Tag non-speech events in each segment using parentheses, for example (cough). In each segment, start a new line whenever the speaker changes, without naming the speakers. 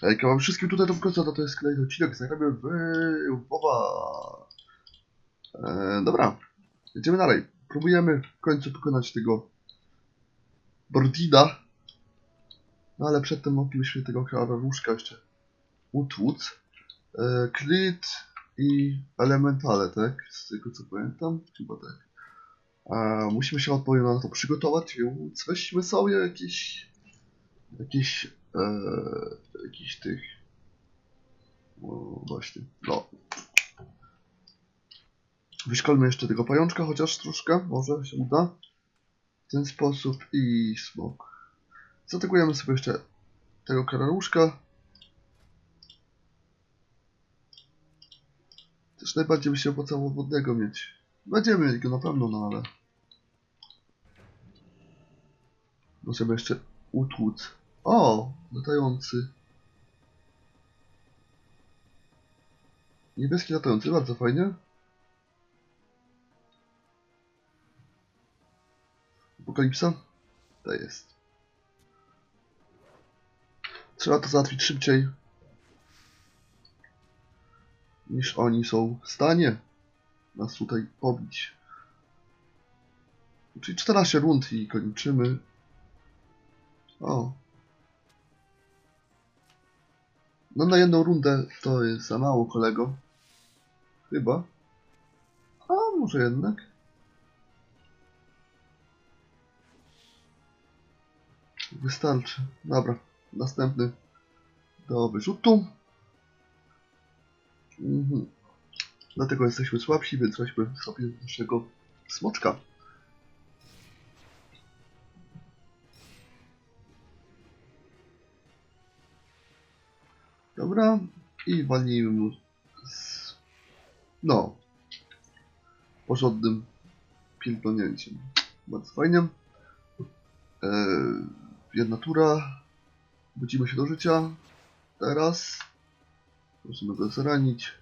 Hejka, mam wszystkim tutaj do pokazania, to jest kolejny odcinek, zagramy w WoWa. E, dobra, jedziemy dalej. Próbujemy w końcu pokonać tego Bordida. No ale przedtem moglibyśmy tego karaluszka jeszcze utłuc. E, Klit i Elementale, tak? Z tego co pamiętam, chyba tak. A musimy się odpowiednio na to przygotować, więc weźmy sobie jakieś jakieś e, jakiś tych o, właśnie, no. Wyszkolmy jeszcze tego pajączka chociaż troszkę, może się uda. W ten sposób i smok. Zaatakujemy sobie jeszcze tego karaluszka też najbardziej by się opłacało wodnego mieć. Będziemy mieli go na pewno, no ale możemy jeszcze utłuc o, latający. Niebieski latający, bardzo fajnie. Apokalipsa? To jest. Trzeba to załatwić szybciej niż oni są w stanie nas tutaj pobić. Czyli 14 rund i kończymy. O, No na jedną rundę to jest za mało, kolego. Chyba. A może jednak. Wystarczy. Dobra. Następny do wyrzutu. Mhm. Dlatego jesteśmy słabsi, więc weźmy sobie naszego smoczka. Dobra. I walnijmy mu z... No. Porządnym pierdolnięciem. Bardzo fajnie. Eee, jedna tura. Budzimy się do życia. Teraz. Musimy go zranić.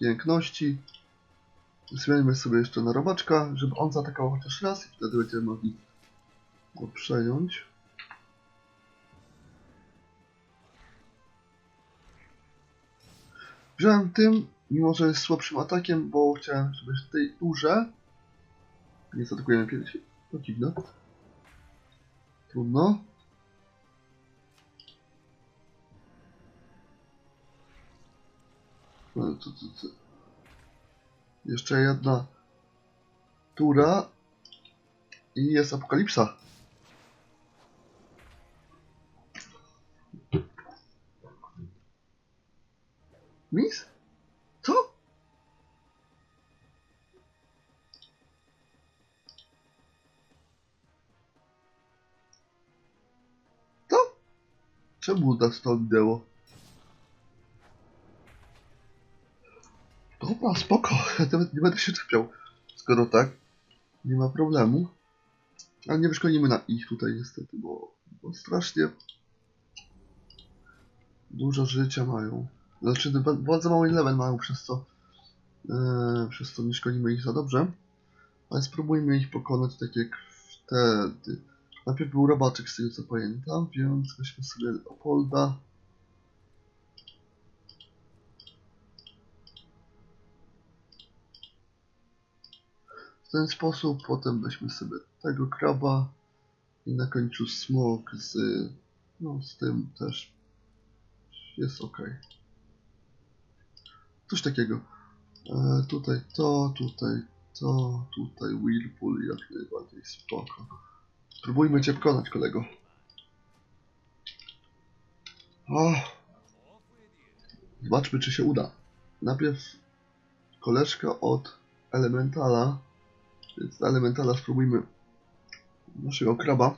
Piękności. Zmienimy sobie jeszcze na robaczka, żeby on zaatakował chociaż raz i wtedy będziemy mogli go przejąć. Wziąłem tym, mimo że jest słabszym atakiem, bo chciałem, żeby w tej turze nie zaatakujemy piersi. To dziwne. Trudno. No, co, co, co. Jeszcze jedna tura i jest apokalipsa. Mis? Co? Co? Czemu nas to minęło? Dobra, spoko. (laughs) Ja nawet nie będę się czepiał. Skoro tak, nie ma problemu. Ale nie wyszkolimy na ich tutaj niestety, bo, bo strasznie dużo życia mają. Znaczy, ba- bardzo mały level mają przez co e, przez co nie szkolimy ich za dobrze. Ale spróbujmy ich pokonać tak jak wtedy. Najpierw był robaczek z tego co pamiętam, więc weźmy sobie Leopolda. W ten sposób, potem weźmy sobie tego kraba i na końcu smok z, no z tym też jest ok. Coś takiego. E, tutaj to, tutaj to, tutaj Whirlpool jak najbardziej spoko. Spróbujmy cię pokonać, kolego. O. Zobaczmy, czy się uda. Najpierw koleżka od Elementala. Więc z Elementala spróbujmy naszego kraba.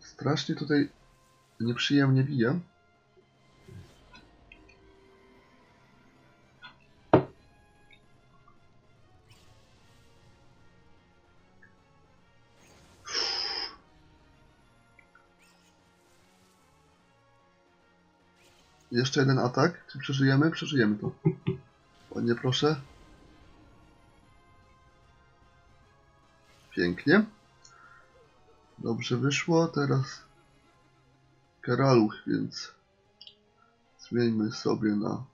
Strasznie tutaj nieprzyjemnie bije. Jeszcze jeden atak. Czy przeżyjemy? Przeżyjemy to. Ładnie proszę. Pięknie. Dobrze wyszło. Teraz Keraluch, więc zmieńmy sobie na,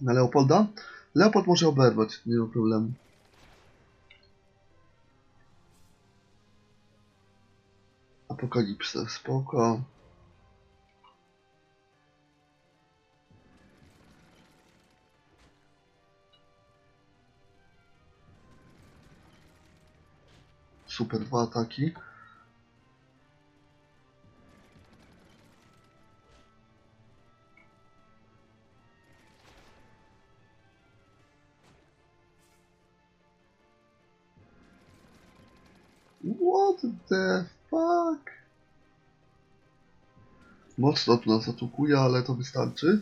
na Leopolda. Leopold może oberwać, nie ma problemu. Apokalipsę, spoko. Super, dwa ataki. The fuck? Mocno tu nas atakuje, ale to wystarczy.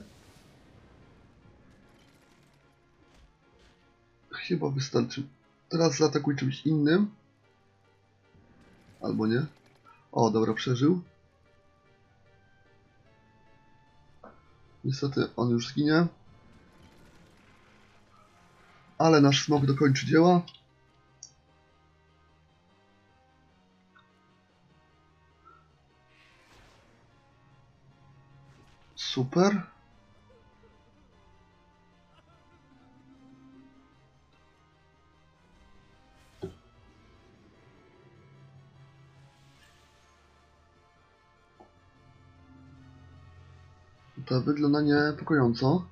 Chyba wystarczy. Teraz zaatakuj czymś innym. Albo nie. O, dobra, przeżył. Niestety on już zginie. Ale nasz smok dokończy dzieła. Super. To wygląda niepokojąco.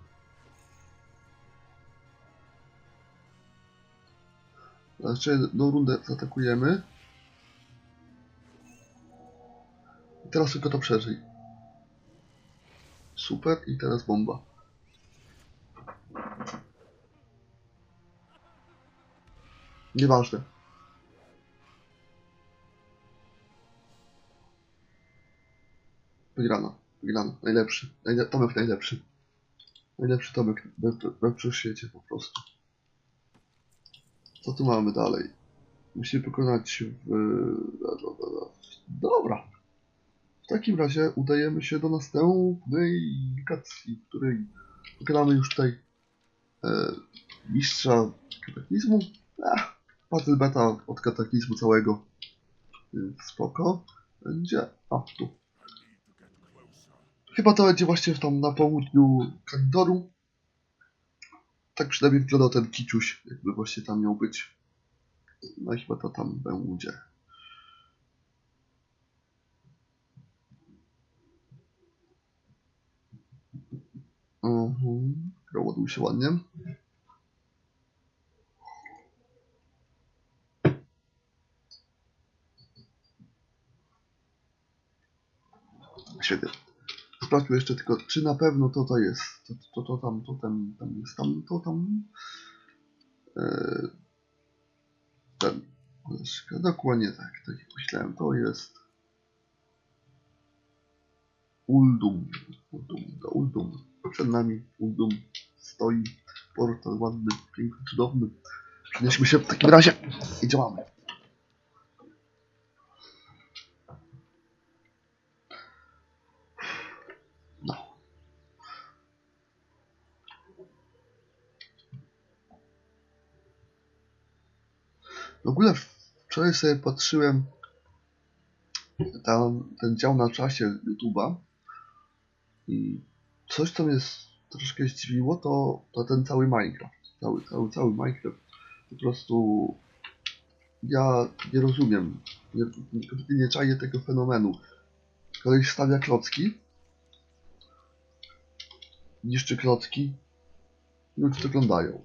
Jeszcze jedną rundę zaatakujemy. I teraz tylko to przeżyj. Super i teraz bomba. Nieważne. Wygrana. Wygrana. Najlepszy. Najle Tomek najlepszy. Najlepszy Tomek we, we wszechświecie po prostu. Co tu mamy dalej? Musimy pokonać w... Dobra. W takim razie udajemy się do następnej lokacji, w której pokonamy już tutaj e, mistrza kataklizmu. Ach, battle beta od kataklizmu całego. Spoko. Będzie... A, tu. Chyba to będzie właśnie tam na południu Kalidoru. Tak przynajmniej wyglądał ten kiciuś, jakby właśnie tam miał być. No i chyba to tam będzie. Mhm. Ładuj się ładnie. Świetnie. Sprawdźmy jeszcze tylko, czy na pewno to to jest. To, to, to tam, to tam, tam jest tam, to tam. Eee, ten. Dokładnie tak, tak jak myślałem. To jest. Uldum. Uldum, to Uldum. Przed nami Uldum stoi. Portal ładny, piękny, cudowny. Przenieśmy się w takim razie i działamy. No. W ogóle wczoraj sobie patrzyłem tam ten dział na czasie YouTube'a i coś, co mnie troszkę zdziwiło, to, to ten cały Minecraft. Cały, cały, cały Minecraft. Po prostu ja nie rozumiem, nie, nie czaję tego fenomenu. Koleś stawia klocki, niszczy klocki, ludzie to oglądają.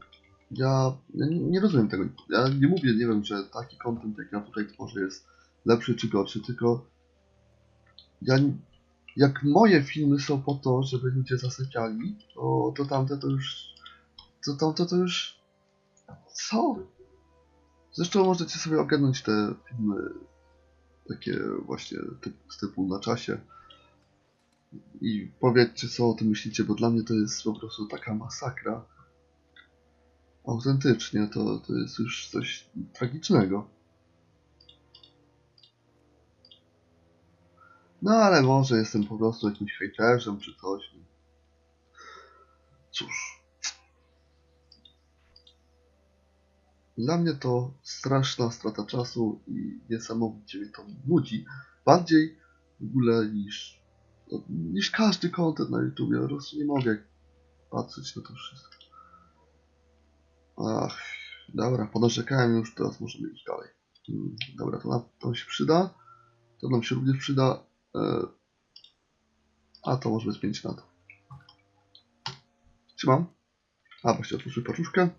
Ja, ja nie, nie rozumiem tego. Ja nie mówię, nie wiem, że taki content, jak ja tutaj tworzę, jest lepszy czy gorszy, tylko ja, jak moje filmy są po to, żeby ludzie zasypiali, to, to tamte to już, to tamte to już, co? Zresztą możecie sobie ogarnąć te filmy takie właśnie z typu na czasie i powiedzcie co o tym myślicie, bo dla mnie to jest po prostu taka masakra. Autentycznie, to, to jest już coś tragicznego. No ale może jestem po prostu jakimś hejterzem czy coś. Cóż. Dla mnie to straszna strata czasu i niesamowicie mnie to nudzi. Bardziej w ogóle niż, no, niż każdy content na YouTube. Ja po prostu nie mogę patrzeć na to wszystko. Ach, dobra, ponarzekałem już, teraz możemy iść dalej. Mm, Dobra, to nam to się przyda. To nam się również przyda. E, a to może zmienić na to. Trzymam. A, właśnie otworzył paczuszkę.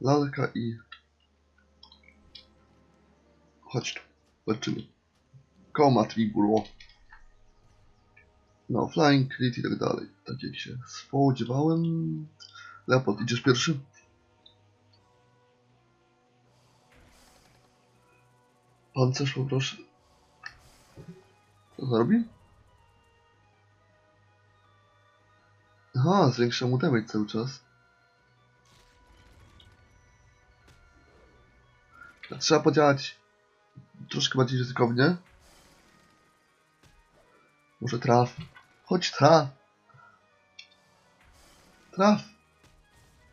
Lalka i... Chodź tu. Zobaczymy. Koma, Tribulo. No, Flying Crit i tak dalej. Tak jak się spodziewałem. Leopold, idziesz pierwszy? Pancerz poproszę. Co to robi? Aha, zwiększa mu damage cały czas. Trzeba podziałać troszkę bardziej ryzykownie. Może traf. Chodź traf. Traf.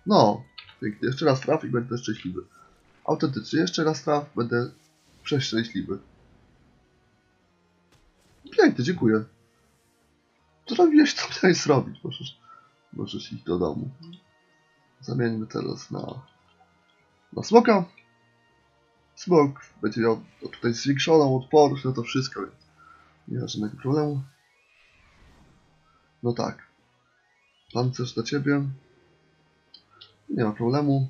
No. Pięknie. Jeszcze raz traf i będę szczęśliwy. Autentycznie. Jeszcze raz traf, będę przeszczęśliwy. Dziękuję. Zrobiłeś co miałeś zrobić. Możesz, możesz iść do domu. Zamieńmy teraz na, na smoka. Smok będzie miał tutaj zwiększoną odporność na to wszystko, więc nie ma żadnego problemu. No tak. Pancerz dla ciebie. Nie ma problemu.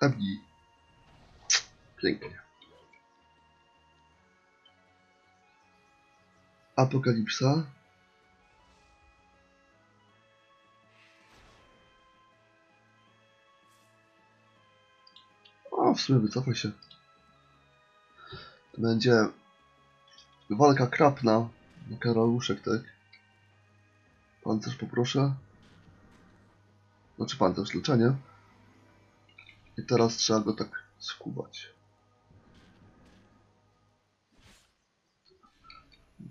Tabli. Pięknie. Apokalipsa. O, w sumie wycofaj się. Będzie walka krapna na karaluszek, tak? Pancerz poproszę. Znaczy pancerz, leczenie. I teraz trzeba go tak skubać.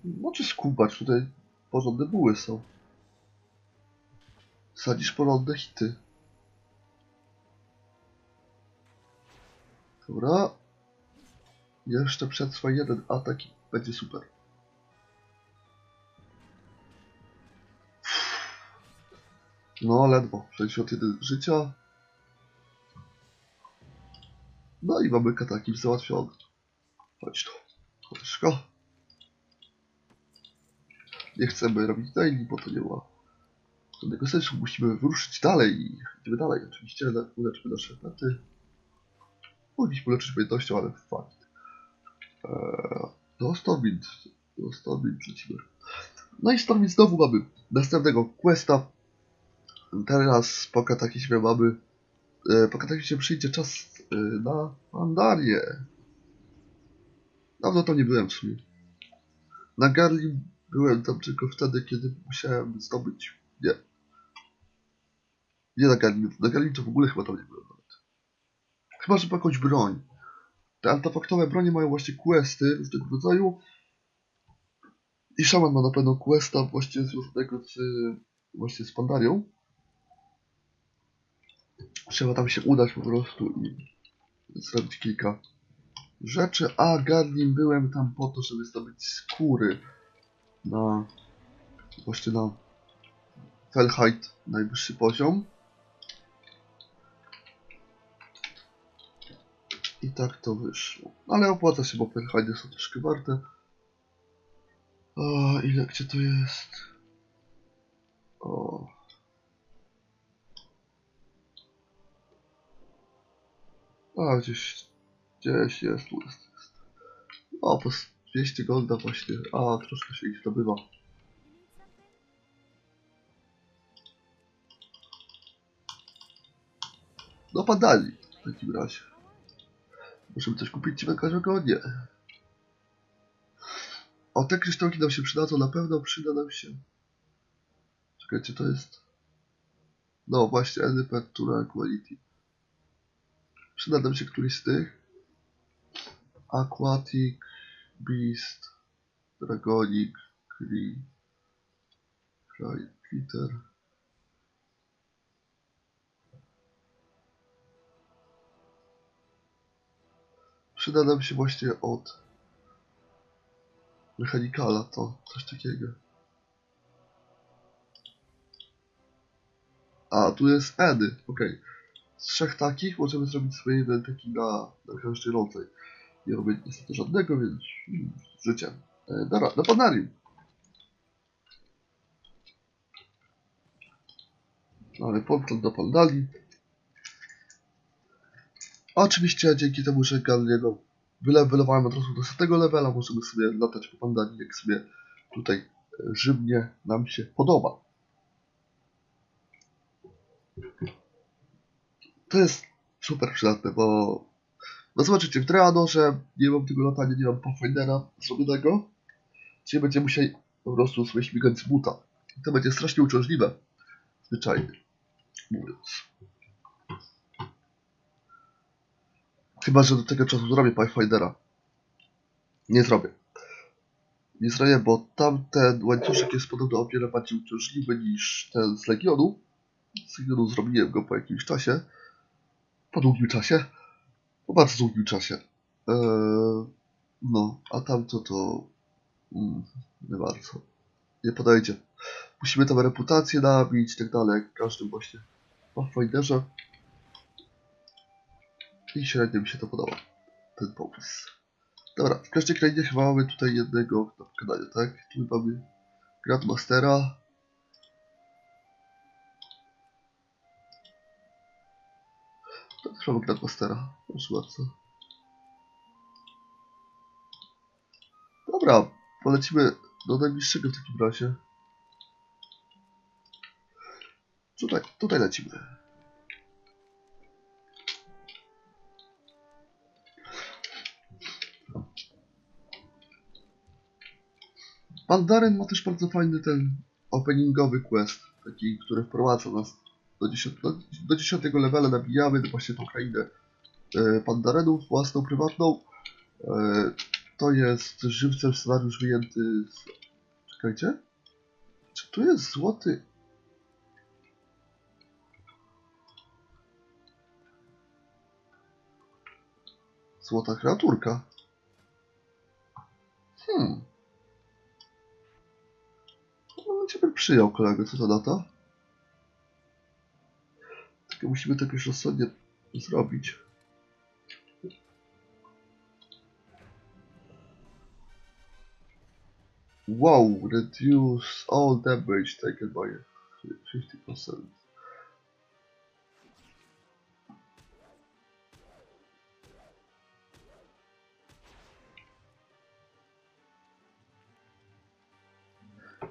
No czy skubać? Tutaj porządne buły są. Sadzisz porządne hity. Dobra. Jeszcze przetrwa jeden atak i będzie super. No, ledwo. 61 życia. No i mamy katakim załatwiony. Chodź tu. Koleżko. Nie chcemy robić daily, bo to nie ma żadnego sensu. Musimy wyruszyć dalej i idziemy dalej. Oczywiście le- uleczmy nasze mety. Powinniśmy uleczyć pamiętnością, ale fakt. Eee, do Stormwind. Do Stormwind przeciwny. No i Stormwind znowu mamy następnego questa. Teraz po kataklizmie mamy e, po kataklizmie przyjdzie czas na Mandarię. Dawno tam nie byłem w sumie. Na Garlim byłem tam tylko wtedy, kiedy musiałem zdobyć... Nie. Nie na Garlim. Na Garlim to w ogóle chyba tam nie byłem nawet. Chyba, że jakąś broń. Te artefaktowe bronie mają właśnie questy różnego rodzaju. I szaman ma na pewno questa właśnie związanego z, właśnie z Pandarią. Trzeba tam się udać po prostu i zrobić kilka rzeczy. A Garlim byłem tam po to, żeby zdobyć skóry na właśnie na Felheit najwyższy poziom. I tak to wyszło. Ale opłaca się, bo Felheity są troszkę warte. O, ile gdzie to jest? O. A, gdzieś, gdzieś jest, tu jest. O, po 200 golda właśnie. A, troszkę się ich zdobywa. No, padali w takim razie. Możemy coś kupić ciekawego? Nie. O, te kryształki nam się przydadzą, na pewno przyda nam się. Czekajcie, to jest... No właśnie, Elypetura Quality. Przyda nam się któryś z tych. Aquatic, Beast, Dragonic, Cri, Cry, Critter. Przyda nam się właśnie od Mechanikala to coś takiego. A, tu jest Edy, okej. Z trzech takich możemy zrobić sobie jeden taki na, na każdy rodzaj. Nie robię niestety żadnego, więc mm, życie. E, dobra, na Panarium. Mamy portal do Pandali. Oczywiście dzięki temu, że Galliego wyle, wylewałem od razu do setnego levela, możemy sobie latać po Pandali, jak sobie tutaj e, żywnie nam się podoba. To jest super przydatne, bo no zobaczycie, w Dreanorze nie mam tego latania, nie mam Pathfindera zrobionego. Dzisiaj będziemy musieli po prostu sobie śmigać z buta. I to będzie strasznie uciążliwe. Zwyczajnie mówiąc. Chyba, że do tego czasu zrobię Pathfindera. Nie zrobię. Nie zrobię, bo tamten łańcuszek jest podobno o wiele bardziej uciążliwy niż ten z Legionu. Z Legionu zrobiłem go po jakimś czasie. Po długim czasie. Po bardzo długim czasie. Eee, no, a tamto to... Mm, nie bardzo. Nie podejdzie. Musimy tam reputację nabić i tak dalej, jak w każdym właśnie Pathfinderze. I średnio mi się to podoba. Ten pomysł. Dobra, w każdej krainie chyba mamy tutaj jednego kanale, tak? Tu mamy Grandmastera. Mamy Grandmastera. Proszę bardzo. Dobra, polecimy do najbliższego w takim razie. Tutaj, tutaj lecimy. Pandaren ma też bardzo fajny ten openingowy quest, taki, który wprowadza nas do 10, do, do 10 levela, nabijamy właśnie tą krainę e, Pandarenów, własną, prywatną. E, to jest żywcem scenariusz wyjęty z... Czekajcie. Czy tu jest złoty... Złota kreaturka. Hmm. No, ciebie przyjął kolego, co to na Tylko musimy to jakoś rozsądnie zrobić. Wow, reduce all damage taken by 50%.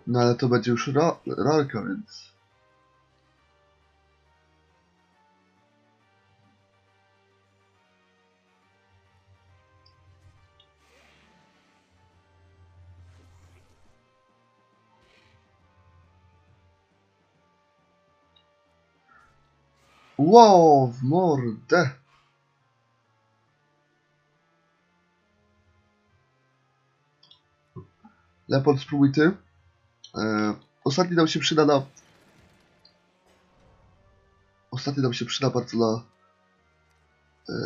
No ale to będzie już ra rarka, więc... Wow, w mordę! Spróbuj ty. E, ostatni nam się przyda na... Ostatni nam się przyda bardzo na... E,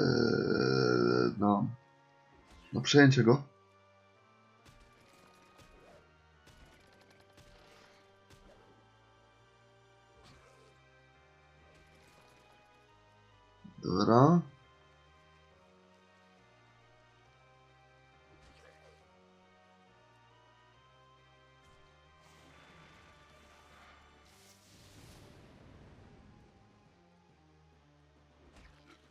na... Na przejęcie go. Dobra.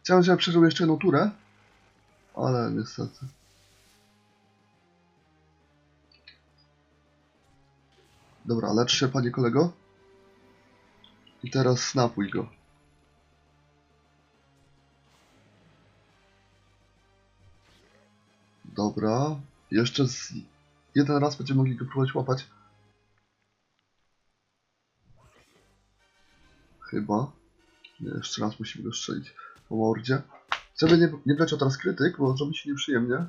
Chciałem, żeby przeżył jeszcze jedną turę, ale niestety. Dobra, lecz się, panie kolego. I teraz snapuj go. Dobra. Jeszcze z... jeden raz będziemy mogli go próbować łapać. Chyba. Nie, jeszcze raz musimy go strzelić po mordzie. Żeby nie, nie wleciał teraz krytyk, bo zrobi się nieprzyjemnie.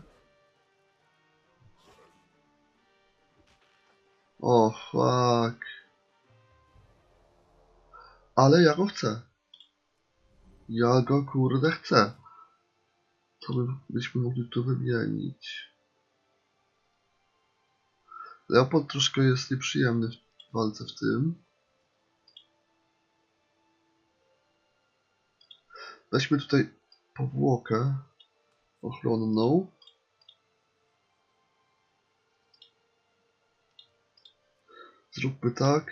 O, fuck. Ale ja go chcę. Ja go kurde chcę. To by, byśmy mogli tu wymienić. Leopold troszkę jest nieprzyjemny w walce w tym. Weźmy tutaj powłokę ochronną. Zróbmy tak.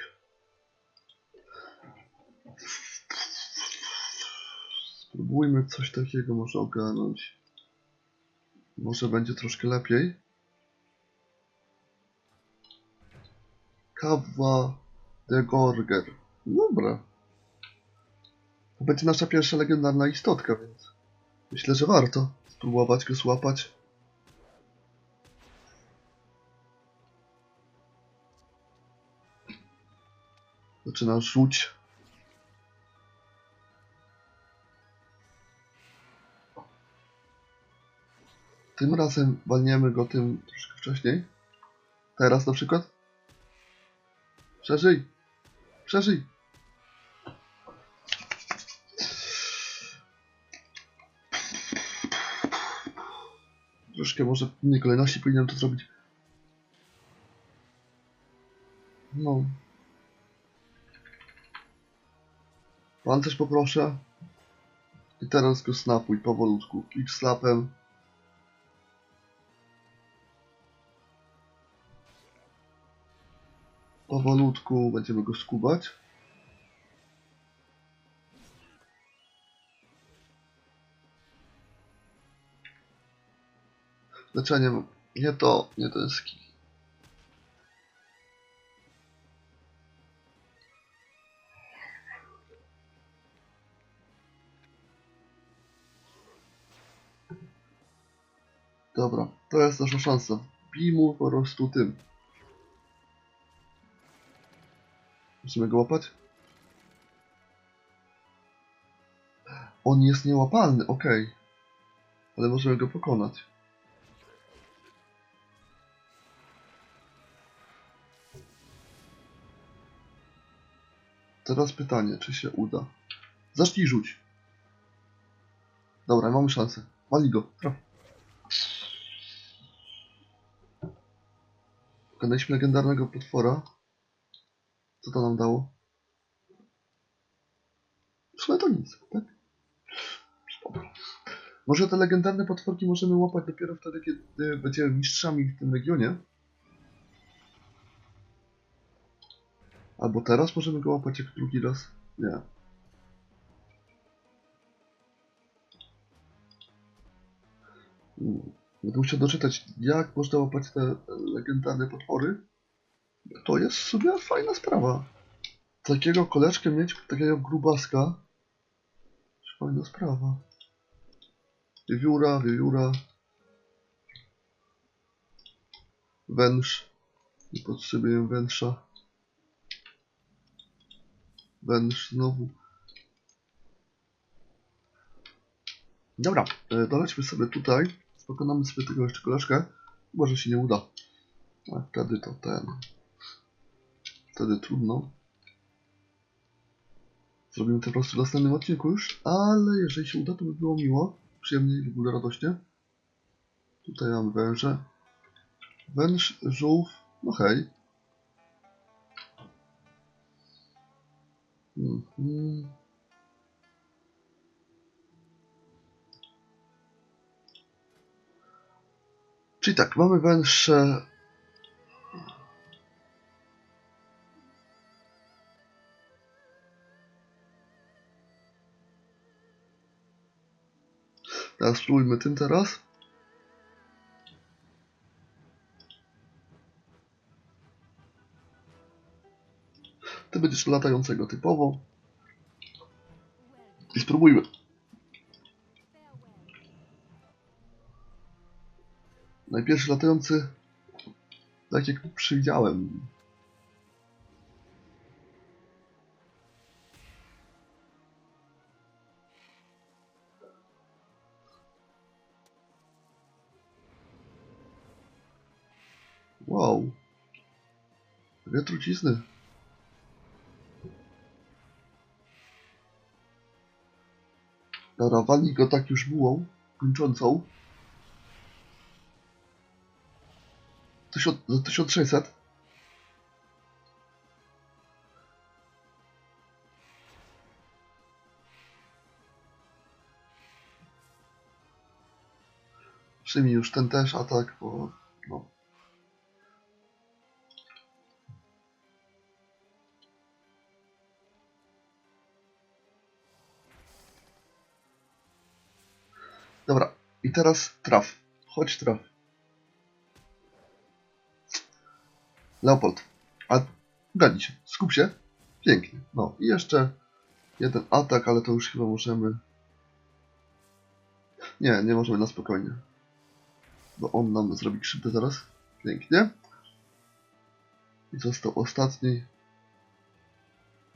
Spróbujmy coś takiego może ogarnąć. Może będzie troszkę lepiej. Kawa de Gorger. Dobra. To będzie nasza pierwsza legendarna istotka, więc myślę, że warto spróbować go złapać. Zaczyna rzuć. Tym razem walniemy go tym troszkę wcześniej. Teraz na przykład. Przeżyj! Przeżyj! Troszkę może w innej kolejności powinienem to zrobić. No. Pancerz poproszę. I teraz go snapuj powolutku. Klik slapem. Powolutku będziemy go skubać. Leczenie. Nie to, nie ten skill. Dobra, to jest nasza szansa. Bij mu po prostu tym. Musimy go łapać? On jest niełapalny, okej. Ale możemy go pokonać. Teraz pytanie, czy się uda. Zacznij rzuć. Dobra, mamy szansę. Wali go. Traf. Pokonaliśmy legendarnego potwora. Co to nam dało? W sumie to nic, tak? Spoko. Może te legendarne potworki możemy łapać dopiero wtedy, kiedy będziemy mistrzami w tym regionie. Albo teraz możemy go łapać jak drugi raz? Nie. Mm, Będę musiał doczytać, jak można łapać te legendarne potwory. To jest sobie fajna sprawa. Takiego koleżkę mieć, takiego grubaska. Fajna sprawa. Wiewióra, wiewióra. Węż. Nie potrzebuję węża. Węż znowu. Dobra, e, dolećmy sobie tutaj. Pokonamy sobie tego jeszcze koleżkę. Może się nie uda. A wtedy to ten. Wtedy trudno. Zrobimy to po prostu w następnym odcinku już, ale jeżeli się uda, to by było miło. Przyjemnie i w ogóle radośnie. Tutaj mamy węże. Węż, żółw, no hej. Mhm. Czyli tak, mamy węższe. Teraz spróbujmy tym teraz. Ty będziesz latającego typowo. I spróbujmy. Najpierw latający, tak jak przewidziałem. Dwie trucizny. Dobra, walnij go tak już bułą kończącą. Tysiąc, za 1600. Przyjmij już ten też atak, bo no. Dobra, i teraz traf. Chodź traf. Leopold, a się, skup się. Pięknie. No i jeszcze jeden atak, ale to już chyba możemy... Nie, nie możemy na spokojnie. Bo on nam zrobi krzywdę zaraz. Pięknie. I został ostatni.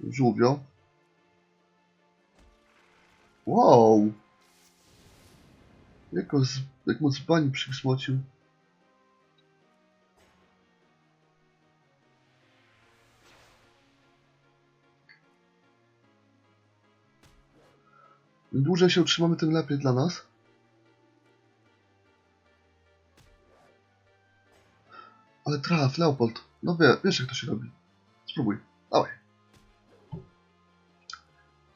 Żółwio. Wow! Jak, z, jak mu z bani przysmocił. Im dłużej się utrzymamy, tym lepiej dla nas. Ale traf, Leopold. No wie, wiesz jak to się robi. Spróbuj. Dawaj.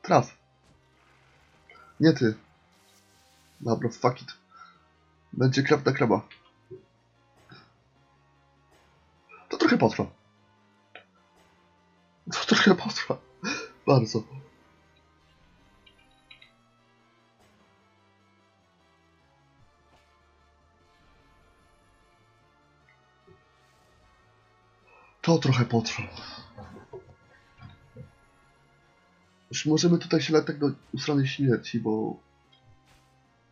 Traf. Nie ty. Dobra, fuck it. Będzie krab na kraba. To trochę potrwa. To trochę potrwa. Bardzo. To trochę potrwa. Już możemy tutaj się latać do usranej śmierci, bo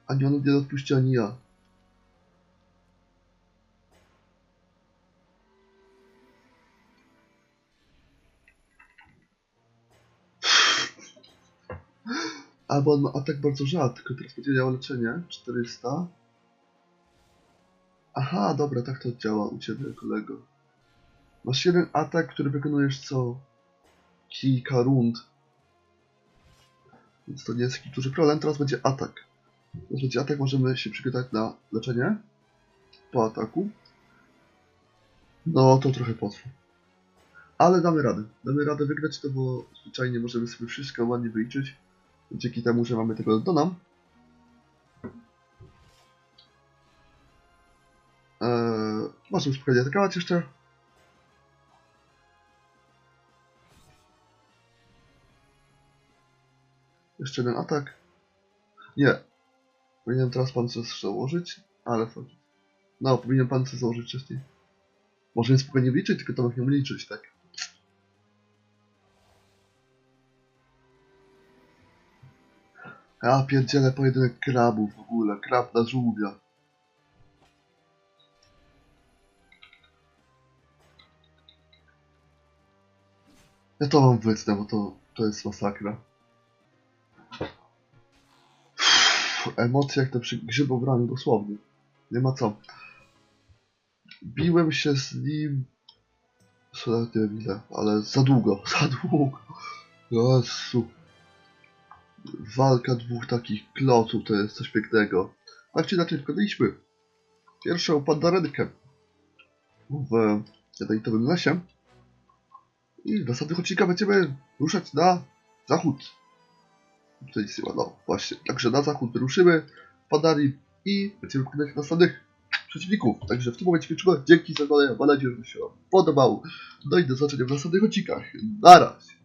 ani nie odpuści, ani ja. Albo on ma atak bardzo rzadko, teraz będzie miał leczenie 400. Aha, dobra, tak to działa u Ciebie, kolego. Masz jeden atak, który wykonujesz co kilka rund. Więc to nie jest jakiś duży problem. Teraz będzie atak. Będzie atak, możemy się przygotować na leczenie. Po ataku. No, to trochę potrwa. Ale damy radę. Damy radę wygrać to, bo zwyczajnie możemy sobie wszystko ładnie wyliczyć. Dzięki temu, że mamy tego do nam. Eee, możemy spokojnie atakować jeszcze. Jeszcze jeden atak. Nie. Powinienem teraz pancerz założyć, ale. No, powinien pancerz założyć wcześniej. Możemy spokojnie liczyć, tylko to musimy liczyć, tak? Ja pierdzielę pojedynek krabów w ogóle. Krab na żółwia. Ja to wam wytnę, bo to, to jest masakra. Emocje jak to przy grzybobraniu, dosłownie. Nie ma co. Biłem się z nim... Wiem ile, ale za długo, (laughs) za długo. Jezu. Walka dwóch takich kloców to jest coś pięknego. Tak czy inaczej wkładaliśmy pierwszą pandarynkę w jadowitowym lesie. I w następnych odcinkach będziemy ruszać na zachód. To nic nie właśnie. Także na zachód wyruszymy, wpadali i będziemy pokonać następnych przeciwników. Także w tym momencie kończymy. Dzięki za oglądanie. Mam nadzieję, że Wam się podobało. No i do zobaczenia w następnych odcinkach. Na razie.